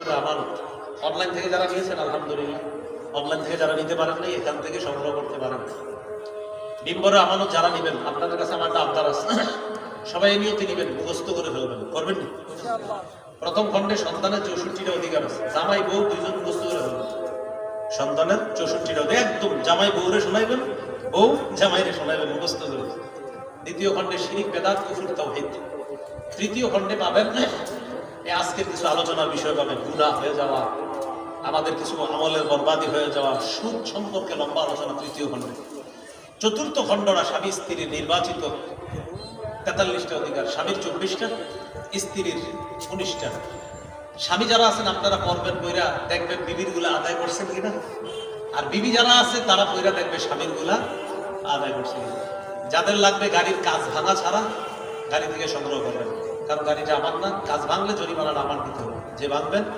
আমার অনলাইন থেকে যারা নিয়েছেন, আলহামদুলিল্লাহ। অনলাইন থেকে যারা নিতে পারেন নাই, এখান থেকে সংগ্রহ করতে পারেন। মিম্বরে আমানত যারা নেবেন, আপনাদের কাছে আমার একটা আবদার আছে। সবাই নিয়তি নেবেন, মুখস্থ করে ফেলবেন। করবেন নি? প্রথম খণ্ডে সন্তানের চৌষট্টিটা অধিকার আছে। জামাই বউ দুইজন মুখস্থ করে ফেলবেন। সন্তানের চৌষট্টিটা অধিকার, একদম জামাই বউরে শোনাইবেন, বউ জামাইরে শোনাইবেন, মুখস্থ করে। দ্বিতীয় খণ্ডে শিরিক, বেদাত, কুফুর, তাওহীদ। তৃতীয় খণ্ডে পাবেন আজকের কিছু আলোচনার বিষয় পাবেন গুণা হয়ে যাওয়া, আমাদের কিছু আমলের বরবাদি হয়ে যাওয়া, সুদ সম্পর্কে লম্বা আলোচনা তৃতীয় খণ্ডে। চতুর্থ খণ্ডটা স্বামী স্ত্রীর নির্বাচিত, তেতাল্লিশটা অধিকার, স্বামীর চব্বিশটা, স্ত্রীর উনিশটা। স্বামী যারা আছেন, আপনারা পড়বেন, বইরা দেখবেন বিবিরগুলা আদায় করছেন কিনা? আর বিবি যারা আছে, তারা বইরা দেখবে স্বামীরগুলা আদায় করছে যাদের লাগবে গাড়ির কাজ ভাঙা ছাড়া, গাড়ি থেকে সংগ্রহ করবেন। কারণ গাড়িটা আমার না কাজ ভাঙলে জরিমানাটা আমার দিতে হবে। যে ভাঙবেন